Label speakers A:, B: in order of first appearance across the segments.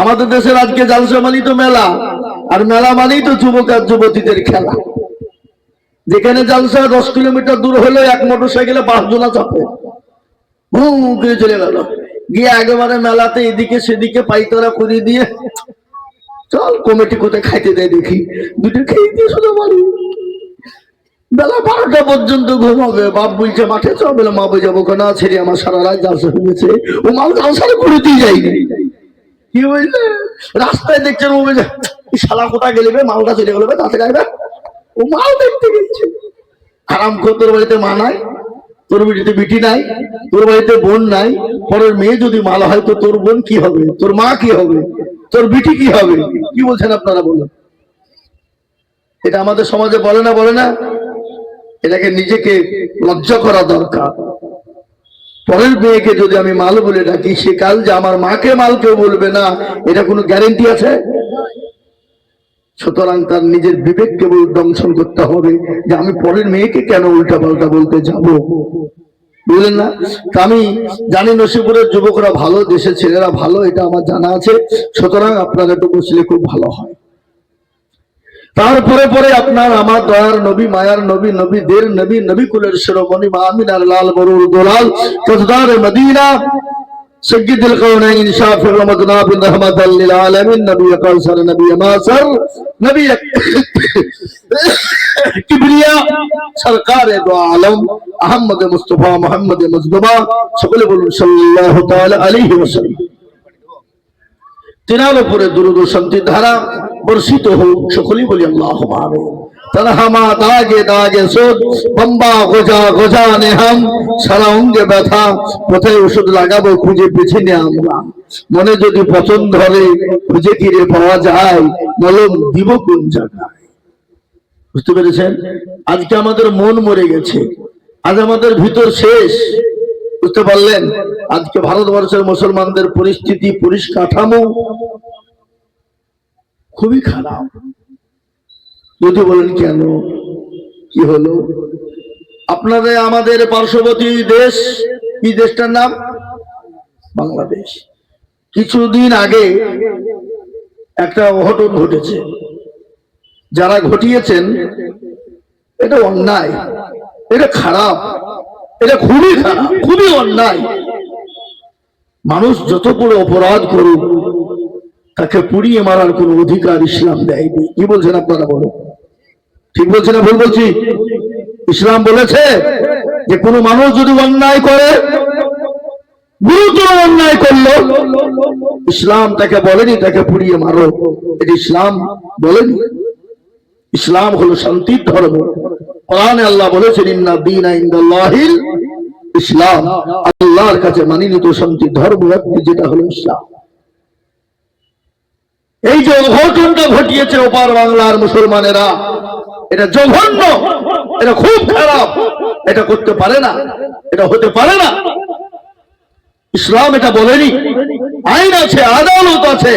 A: আমাদের দেশের আজকে জালসা মানেই তো মেলা আর মেলা মানেই তো যুবক আর যুবতীদের খেলা। যেখানে জালসা দশ কিলোমিটার দূর হলে এক মোটর সাইকেলে পাঁচজনা চাপে। হু করে চলে গেল। গিয়ে একেবারে মেলাতে এদিকে সেদিকে পাইতারা করে দিয়ে চল কমিটি কোথায় খাইতে দেয় দেখি। দুটো খেয়ে দিয়ে শুধু বলি। বেলা বারোটা পর্যন্ত ঘুমাবে। বাপ বলছে, মাঠে চল। বলে, মা বই যাব কেন? ছেড়ে আমার সারা রাত জালসা হয়ে গেছে ও মাল জালসারে করতেই যায়নি। কি বললে রাস্তায় দেখছেন ও বলছে, "এই শালা কোথায় গেলে? মালটা চলে গেলবে তাতে গাইবে ও মাল দেখতে গেছে। আরাম কর, তোর বাড়িতে মা নাই, তোর বাড়িতে বিটি নাই, তোর বাড়িতে বোন নাই, পরের মেয়ে যদি মাল হয়, তো তোর বোন কি হবে? তোর মা কি হবে? তোর বিটি কি হবে? কি বলছেন আপনারা বলুন? এটা আমাদের সমাজে বলে না বলে না। এটাকে নিজেকে লজ্জা করা দরকার। পরের মেয়েকে যদি আমি মাল বলে ডাকি, সে কাল যে আমার মাকে মাল কেউ বলবে না, এটা কোনো গ্যারেন্টি আছে? সুতরাং তার নিজের বিবেককে দংশন করতে হবে যে আমি পরের মেয়েকে কেন উল্টা পাল্টা বলতে যাব? বুঝলেন না? আমি জানি নসিপুরের যুবকরা ভালো, দেশের ছেলেরা ভালো, এটা আমার জানা আছে। সুতরাং আপনারা একটু বসলে খুব ভালো হয়। তারপরে পরে আপনার আমার দয়ার নবী মায়ার নবী নবীদের নবী নবী কুলের শিরোমণি মা আমিনার লাল গরুর দোলাল তজদার মদিনা سيد القونين شافع رمضنا بن رحمة للعالمين نبي قوسر نبي ماسر نبي كبرياء سرکار دو عالم احمد مصطفى محمد مصطفى সকলে বলুন সাল্লাল্লাহু তাআলা আলাইহি ওয়াসাল্লাম তিনার উপরে দুরুদ শান্তি ধারা বর্ষিত হোক সকলেই বলি আল্লাহ ওষুধ লাগাবো খুঁজে মনে যদি পছন্দ ধরে খুঁজে কিরে পাওয়া যায় মলম দিব কোন জায়গায়? বুঝতে পেরেছেন? আজকে আমাদের মন মরে গেছে। আজ আমাদের ভিতর শেষ। বুঝতে পারলেন? আজকে ভারতবর্ষের মুসলমানদের পরিস্থিতি পরিষ্কাঠামো খুবই খারাপ। যদি বলেন কেন? কি হলো? আপনাদের, আমাদের পার্শ্ববর্তী দেশ, কি দেশটার নাম? বাংলাদেশ। কিছুদিন আগে একটা অঘটন ঘটেছে। যারা ঘটিয়েছেন, এটা অন্যায়, এটা খারাপ। এটা খুবই খারাপ, খুবই অন্যায়। মানুষ যত বড় অপরাধ করুক, তাকে পুড়িয়ে মারার কোন অধিকার ইসলাম দেয়নি। কি বলছেন আপনারা বলো ঠিক বলছি না ভুল বলছি? ইসলাম বলেছে যে কোনো মানুষ যদি অন্যায় করে, গুরুতর অন্যায় করল, ইসলাম তাকে বলেনি, তাকে পুড়িয়ে মারো। এটা ইসলাম বলেনি। ইসলাম হলো শান্তির ধর্ম। কোরআনে আল্লাহ বলেছেন, ইন্না দীনা ইনদাল্লাহিল ইসলাম। আল্লাহর কাছে মানিনিত শান্তির ধর্ম একটি যেটা হলো ইসলাম। এই যে অঘটনটা ঘটিয়েছে ওপার বাংলার মুসলমানেরা, এটা জঘন্য, এটা খুব খারাপ, এটা করতে পারে না, এটা হতে পারে না। ইসলাম এটা বলেনি। আইন আছে, আদালত আছে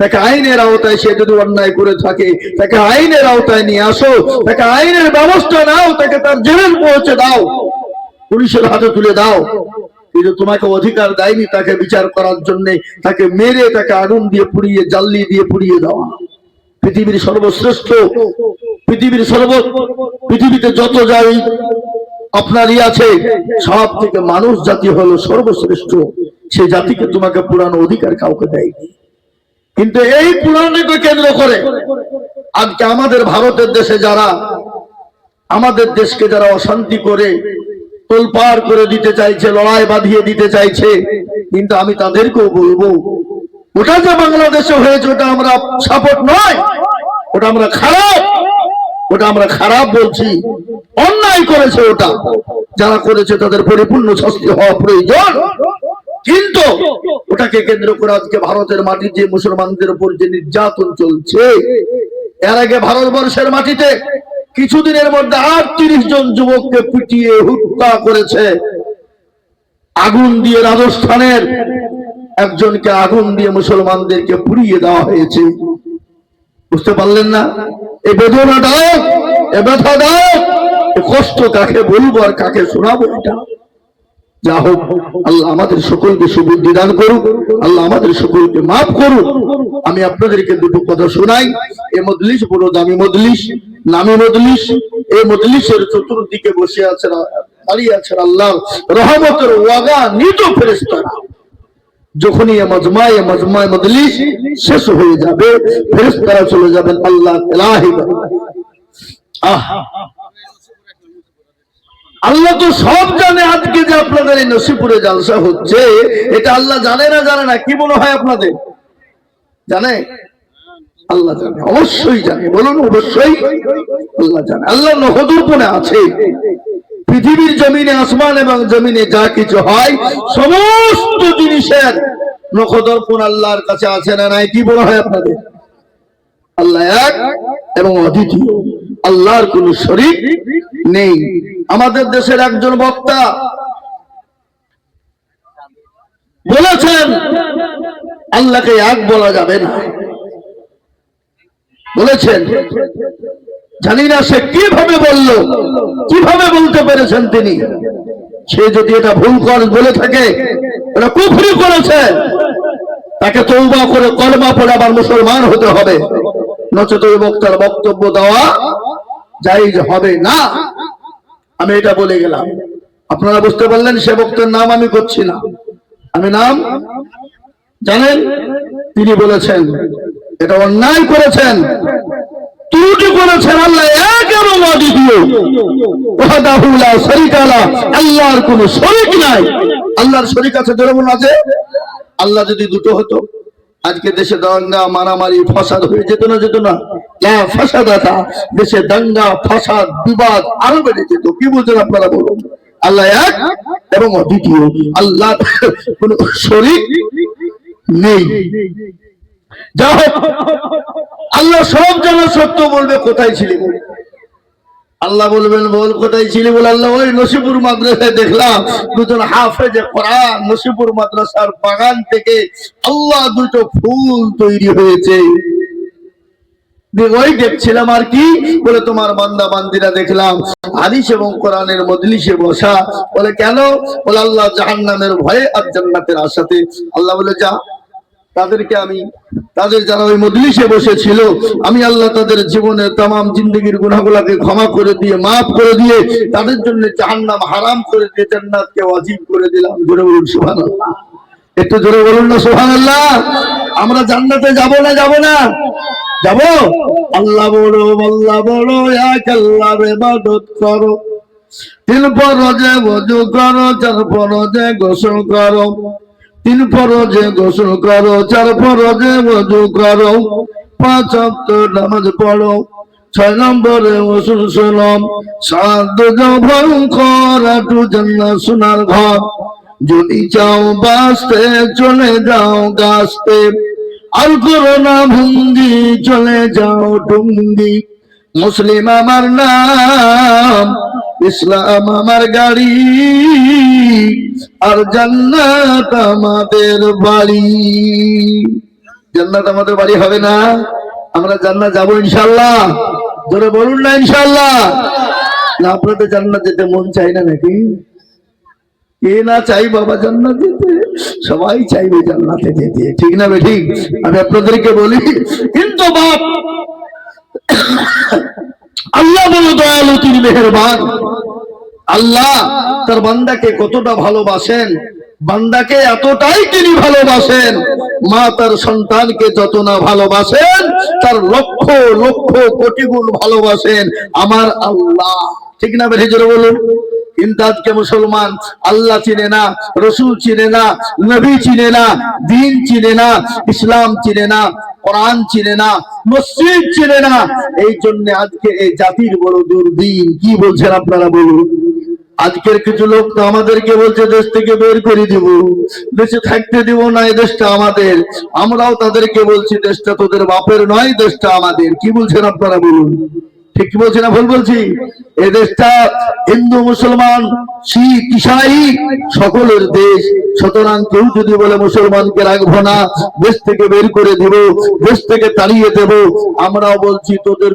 A: তাকে আইনের আওতায় সে যদি অন্যায় করে থাকে, তাকে আইনের আওতায় নিয়ে আসো, তাকে আইনের ব্যবস্থা নাও, তাকে তার জেলের পৌঁছে দাও, পুলিশের হাতে তুলে দাও। কিন্তু তোমাকে অধিকার দেয়নি তাকে বিচার করার জন্য, তাকে মেরে, তাকে আগুন দিয়ে পুড়িয়ে, জাল্লি দিয়ে পুড়িয়ে দেওয়া। পৃথিবীর সর্বশ্রেষ্ঠ, পৃথিবীর সর্ব, পৃথিবীতে যত যাই আপনারই আছে সব থেকে মানুষ জাতি হলো সর্বশ্রেষ্ঠ। সে জাতিকে তোমাকে পুরানো অধিকার কাউকে দেয়নি। কিন্তু এই পুরাণকে কেন্দ্র করে আজকে আমাদের ভারতের দেশে যারা, আমাদের দেশকে যারা অশান্তি করে তোলপাড় করে দিতে চাইছে, লড়াই বাঁধিয়ে দিতে চাইছে, কিন্তু আমি তাদেরকেও বলব, ওটা যে বাংলাদেশে হয়েছে, ওটা আমরা সাপোর্ট নয়, ওটা আমরা খারাপ, ওটা আমরা খারাপ বলছি, অন্যায় করেছে ওটা, যারা করেছে তাদের পরিপূর্ণ শাস্তি হওয়া প্রয়োজন। কিন্তু ওটাকে কেন্দ্র করে আজকে ভারতের মাটির যে মুসলমানদের উপর যে নির্যাতন চলছে, এর আগে ভারতবর্ষের মাটিতে কিছুদিনের মধ্যে আটত্রিশ জন যুবককে পিটিয়ে হত্যা করেছে। আগুন দিয়ে রাজস্থানের একজনকে আগুন দিয়ে মুসলমানদেরকে পুড়িয়ে দেওয়া হয়েছে। বুঝতে পারলেন না? এ বেদনা দাও এ ব্যথা দাও কষ্ট কাকে বলব আর কাকে শোনাবো এটা? যা হোক, আল্লাহ আমাদের সকলকে সুবুদ্ধি দান করুক, আল্লাহ আমাদের সকলকে মাফ করুক। আমি আপনাদেরকে দুটো কথা শোনাই। এ মজলিস বড় দামি মজলিস, নামি মজলিস। এই মজলিসের চতুর্দিকে বসে আছেন দাঁড়িয়ে আছেন আল্লাহ রহমতের ওয়াগা নিত ফেরেস্তারা যখনই মজমায় মজমায় শেষ হয়ে যাবে ফেরেস্তারা চলে যাবেন আল্লাহ আহ আল্লাহ তো সব জানে আজকে যে আপনাদের এই নসিপুরে জালসা হচ্ছে। এটা আল্লাহ জানে না জানে না, কি মনে হয় আপনাদের? জানে? আল্লাহ জানে, অবশ্যই জানে, বলুন অবশ্যই আল্লাহ জানে। আল্লাহ নহদুরপনে আছে। পৃথিবীর জমিনে আসমান এবং জমিনে যা কিছু হয়, সমস্ত জিনিসের নখদর্পণ আল্লাহর কাছে আছে না নাই, কি বলা হয় আপনাদের? আল্লাহ এক এবং অদ্বিতীয়। আল্লাহর কোন শরীর নেই। আমাদের দেশের একজন বক্তা বলেছেন, আল্লাহকে এক বলা যাবে না। বলেছেন, জানি না সে কীভাবে বলল, কীভাবে বলতে পেরেছেন তিনি। সে যদি এটা ভুল কর, বলে থাকে এটা কুফরি করেছে, তাকে তৌবা করে কলমা পড়ে আবার মুসলমান হতে হবে। নচেত বক্তার বক্তব্য দেওয়া জাইজ হবে না। আমি এটা বলে গেলাম। আপনারা বুঝতে পারলেন সে নাম আমি করছি না। আমি নাম জানেন? তিনি বলেছেন, এটা অন্যায় করেছেন। ত্রুটি করেছেন আল্লাহ, এক এবং অদ্বিতীয়। ওয়াহদাহু লা শারীকা লা, আল্লাহর কোনো শরীক নাই। আল্লাহর শরীক আছে যেরকম আছে? আল্লাহ যদি দুটো হতো আজকে দেশে দাঙ্গা, মারামারি, ফসাদ হয়ে যেত না যেত না। লা ফাসাদাতা দেশে দাঙ্গা, ফাসাদ, বিবাদ আরও বেড়ে যেত। কি বলছেন আপনারা বলুন? আল্লাহ এক এবং অদ্বিতীয়। আল্লাহ কোন শরীর নেই। যা হোক, আল্লাহ সব জানা সত্য বলবে, কোথায় ছিলি বল আল্লাহ বলবেন, বল কোথায় ছিলি বল আল্লাহ ওই নসিপুর মাদ্রাসায় দেখলাম দুজন হাফেজে কোরআন নসিপুর মাদ্রাসার বাগান থেকে আল্লাহ দুটো ফুল তৈরি হয়েছে। দেখছিলাম আর কি? বলে তোমার বান্দা বান্দিরা দেখলাম, হাদিস এবং কোরআনের মজলিসে বসা। বলে, কেন? বলে, আল্লাহ জাহান্নামের ভয়ে আর জান্নাতের আশাতে। আল্লাহ বলে, যা। তাদেরকে আমি, তাদের যারা ওই মজলিসে বসেছিল, আমি আল্লাহ তাদের জীবনের তাম জিন্দগির গুনাহগুলাকে ক্ষমা করে দিয়ে, মাফ করে দিয়ে, তাদের জন্য জাহান্নাম হারাম করে দিয়ে জান্নাতকে ওয়াজিব করে দিলাম। জোরে বলুন, সুবহানাল্লাহ। একটু জোরে বলুন না, সুবহানাল্লাহ। আমরা জান্নাতে যাব না যাব না? যাব? আল্লাহ বড় আল্লাহ বড় এক আল্লাহর ইবাদত করো। তিন ফরজে, ওযু করো, চার ফরজে, গোসল করো। তিন ফরজে গোসল করো, চার ফরজে ওযু করো, পাঁচ ওয়াক্ত নামাজ পড়ো, ছয় নম্বরে ওসুল সলম সাত জভং করাটু জান্নাত সোনার ঘর। যদি চাও বাঁচতে, চলে যাও গাছতে। আর করোনা ভুঙ্গি, চলে যাও টুঙ্গি। মুসলিম আমার নাম, ইসলাম আমার গাড়ি, আর জান্নাত আমাদের বাড়ি। জান্নাত আমাদের বাড়ি হবে না, আমরা জান্নাত যাব ইনশাল্লাহ ধরে বলুন না ইনশাল্লাহ না, আপনাদের জান্নাত যেতে মন চাই না নাকি? এ না চাই বাবা জান্নাত যেতে? সবাই চাইবে জান্নাতে যেতে। ঠিক না বে ঠিক আমি আপনাদেরকে বলি কিন্তু বাপ আল্লাহ বলো দয়ালু, তিনি মেহেরবান। আল্লাহ তার বান্দাকে কতটা ভালোবাসেন, বান্দাকে এতটাই তিনি ভালোবাসেন। মা তার সন্তানকে যত না ভালোবাসেন, তার লক্ষ লক্ষ কোটি গুণ ভালোবাসেন আমার আল্লাহ। ঠিক না জোরে বলুন? কিন্তু মুসলমান আল্লাহ চিনে না, রসুল চিনে না, নবী চিনে না, দিন চিনে না, ইসলাম চিনে না কোরআন চিনে না, মসজিদ চিনে না। এই জন্য আজকে এই জাতির বড় দুর্দিন। কি বলছেন আপনারা বলুন? আজকের কিছু লোক তো আমাদেরকে বলছে, দেশ থেকে বের করে দিব। দেশে থাকতে দিব না, এই দেশটা আমাদের। আমরাও তাদেরকে বলছি, দেশটা তোদের বাপের নয়, দেশটা আমাদের। কি বলছেন আপনারা বলুন? ঠিক কি বলছি না ভুল বলছি? এই দেশটা হিন্দু, মুসলমান, শিখ, ইসাই সকলের দেশ। সুতরাং কেউ যদি বলে মুসলমানকে রাখব না, দেশ থেকে বের করে দিব, দেশ থেকে তাড়িয়ে দেব, আমরাও বলছি তোদের